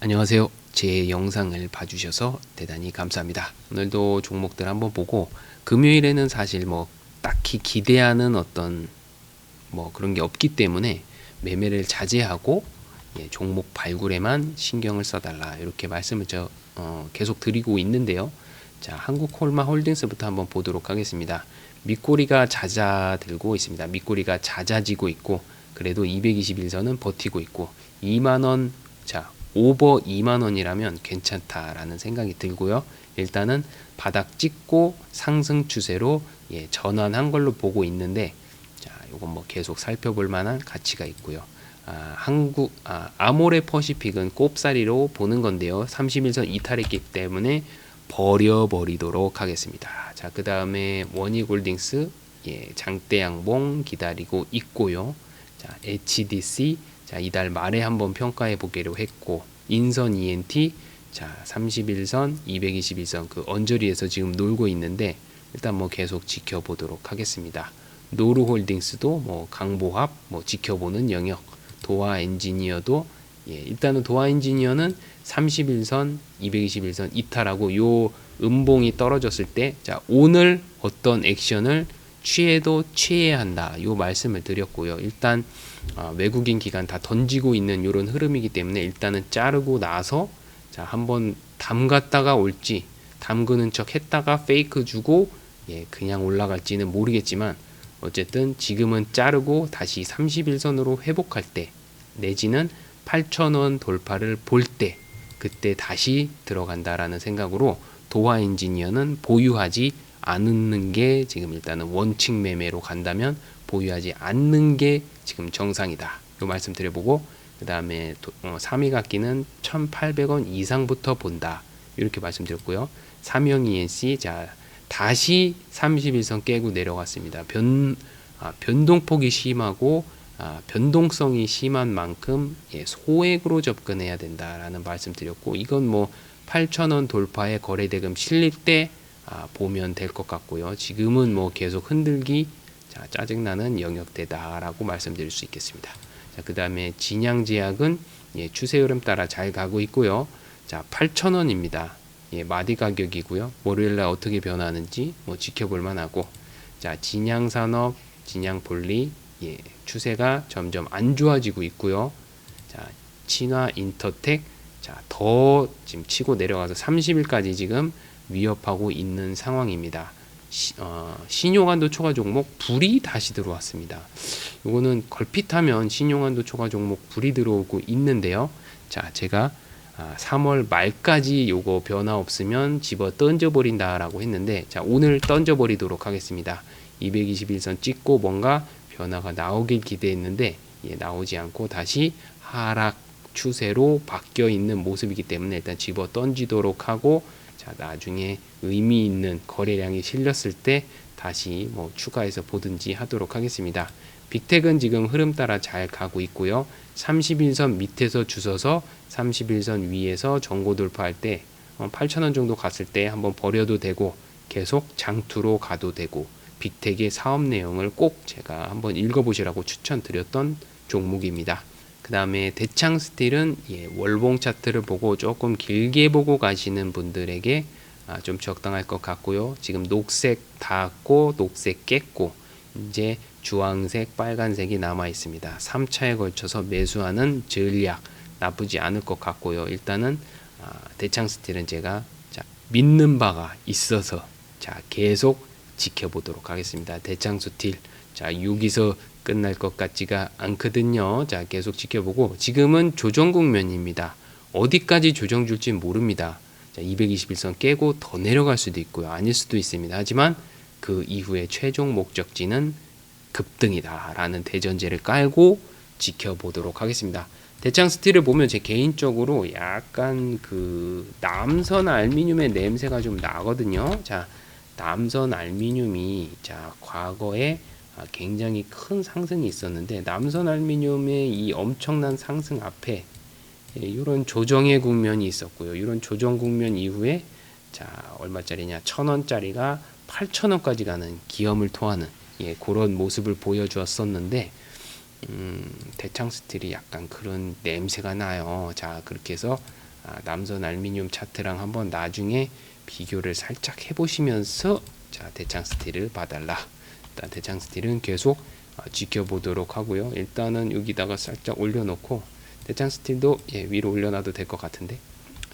안녕하세요. 제 영상을 봐주셔서 대단히 감사합니다. 오늘도 종목들 한번 보고 금요일에는 사실 뭐 딱히 기대하는 어떤 뭐 그런 게 없기 때문에 매매를 자제하고 예, 종목 발굴에만 신경을 써달라 이렇게 말씀을 저 어, 계속 드리고 있는데요. 자 한국홀마 홀딩스부터 한번 보도록 하겠습니다. 밑꼬리가 잦아들고 있습니다. 밑꼬리가 잦아지고 있고 그래도 221선은 버티고 있고 2만 원 자, 오버 2만 원이라면 괜찮다라는 생각이 들고요. 일단은 바닥 찍고 상승 추세로 예, 전환한 걸로 보고 있는데 자, 요건 뭐 계속 살펴볼 만한 가치가 있고요. 아, 한국 아, 아모레 퍼시픽은 꼽사리로 보는 건데요. 31선 이탈했기 때문에 버려버리도록 하겠습니다. 자, 그 다음에 원익홀딩스 예, 장대 양봉 기다리고 있고요. 자, HDC 자, 이달 말에 한번 평가해 보기로 했고 인선 ENT 자, 31선, 221선 그 언저리에서 지금 놀고 있는데 일단 뭐 계속 지켜보도록 하겠습니다. 노루 홀딩스도 뭐 강보합 뭐 지켜보는 영역, 도화 엔지니어도 예, 일단은 도화 엔지니어는 31선, 221선 이탈하고 요 음봉이 떨어졌을 때 자, 오늘 어떤 액션을 취해도 취해야 한다. 요 말씀을 드렸고요. 일단 아, 외국인 기관 다 던지고 있는 이런 흐름이기 때문에 일단은 자르고 나서 자 한번 담갔다가 올지 담그는 척 했다가 페이크 주고 예 그냥 올라갈지는 모르겠지만 어쨌든 지금은 자르고 다시 31선으로 회복할 때 내지는 8,000원 돌파를 볼 때 그때 다시 들어간다라는 생각으로 도화 엔지니어는 보유하지 않는 게 지금 일단은 원칙 매매로 간다면 보유하지 않는 게 지금 정상이다. 요 말씀 드려보고 그 다음에 어, 3위 갖기는 1,800원 이상부터 본다. 이렇게 말씀드렸고요. 삼형 ENC 자 다시 31선 깨고 내려갔습니다. 변 아, 변동폭이 심하고 아, 변동성이 심한 만큼 예, 소액으로 접근해야 된다라는 말씀드렸고 이건 뭐 8,000원 돌파에 거래대금 실릴 때 아, 보면 될 것 같고요. 지금은 뭐 계속 흔들기 자, 짜증나는 영역대다라고 말씀드릴 수 있겠습니다. 자, 그 다음에 진양제약은 예, 추세 흐름 따라 잘 가고 있고요. 자, 8,000원입니다. 예, 마디 가격이고요. 월요일날 어떻게 변하는지 뭐 지켜볼 만하고 자, 진양산업, 진양볼리 예, 추세가 점점 안 좋아지고 있고요. 자, 친화 인터텍 자, 더 지금 치고 내려가서 30일까지 지금 위협하고 있는 상황입니다. 시, 어, 신용한도 초과 종목 불이 다시 들어왔습니다. 이거는 걸핏하면 신용한도 초과 종목 불이 들어오고 있는데요. 자, 제가 아, 3월 말까지 요거 변화 없으면 집어 던져 버린다라고 했는데 자, 오늘 던져 버리도록 하겠습니다. 221선 찍고 뭔가 변화가 나오길 기대했는데 예, 나오지 않고 다시 하락 추세로 바뀌어 있는 모습이기 때문에 일단 집어 던지도록 하고 자, 나중에 의미 있는 거래량이 실렸을 때 다시 뭐 추가해서 보든지 하도록 하겠습니다. 빅텍은 지금 흐름 따라 잘 가고 있고요. 31선 밑에서 주서서 31선 위에서 전고 돌파할 때 8,000원 어, 정도 갔을 때 한번 버려도 되고 계속 장투로 가도 되고 빅텍의 사업 내용을 꼭 제가 한번 읽어보시라고 추천드렸던 종목입니다. 그 다음에 대창 스틸은 예, 월봉 차트를 보고 조금 길게 보고 가시는 분들에게 아, 좀 적당할 것 같고요. 지금 녹색 닿았고 녹색 깼고 이제 주황색 빨간색이 남아 있습니다. 3차에 걸쳐서 매수하는 전략 나쁘지 않을 것 같고요. 일단은 아, 대창 스틸은 제가 자, 믿는 바가 있어서 자 계속 지켜보도록 하겠습니다. 대창 스틸 자 여기서 끝날 것 같지가 않거든요. 자, 계속 지켜보고 지금은 조정 국면입니다. 어디까지 조정 줄지 모릅니다. 자, 221선 깨고 더 내려갈 수도 있고요. 아닐 수도 있습니다. 하지만 그 이후에 최종 목적지는 급등이다라는 대전제를 깔고 지켜보도록 하겠습니다. 대창 스틸을 보면 제 개인적으로 약간 그 남선 알미늄의 냄새가 좀 나거든요. 자, 남선 알미늄이 자, 과거에 아, 굉장히 큰 상승이 있었는데 남선 알미늄의 이 엄청난 상승 앞에 이런 예, 조정의 국면이 있었고요. 이런 조정 국면 이후에 자 얼마짜리냐 천 원짜리가 팔천 원까지 가는 기염을 토하는 예, 그런 모습을 보여주었었는데 음, 대창 스틸이 약간 그런 냄새가 나요. 자 그렇게 해서 아, 남선 알미늄 차트랑 한번 나중에 비교를 살짝 해보시면서 자 대창 스틸을 봐달라. 일단 대창 스틸은 계속 아, 지켜보도록 하고요. 일단은 여기다가 살짝 올려놓고 대창 스틸도 예, 위로 올려놔도 될 것 같은데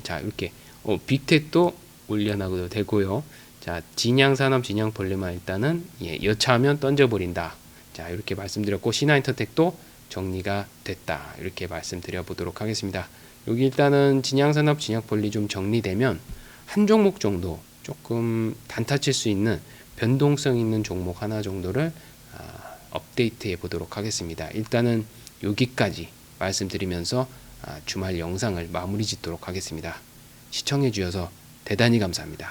자 이렇게 어, 빅텍도 올려놔도 되고요. 자 진양산업 진양폴리만 일단은 예, 여차하면 던져버린다. 자 이렇게 말씀드렸고 신화인터텍도 정리가 됐다. 이렇게 말씀드려 보도록 하겠습니다. 여기 일단은 진양산업 진양폴리 좀 정리되면 한 종목 정도 조금 단타 칠 수 있는 변동성 있는 종목 하나 정도를 아, 업데이트해 보도록 하겠습니다. 일단은 여기까지 말씀드리면서 아, 주말 영상을 마무리 짓도록 하겠습니다. 시청해 주셔서 대단히 감사합니다.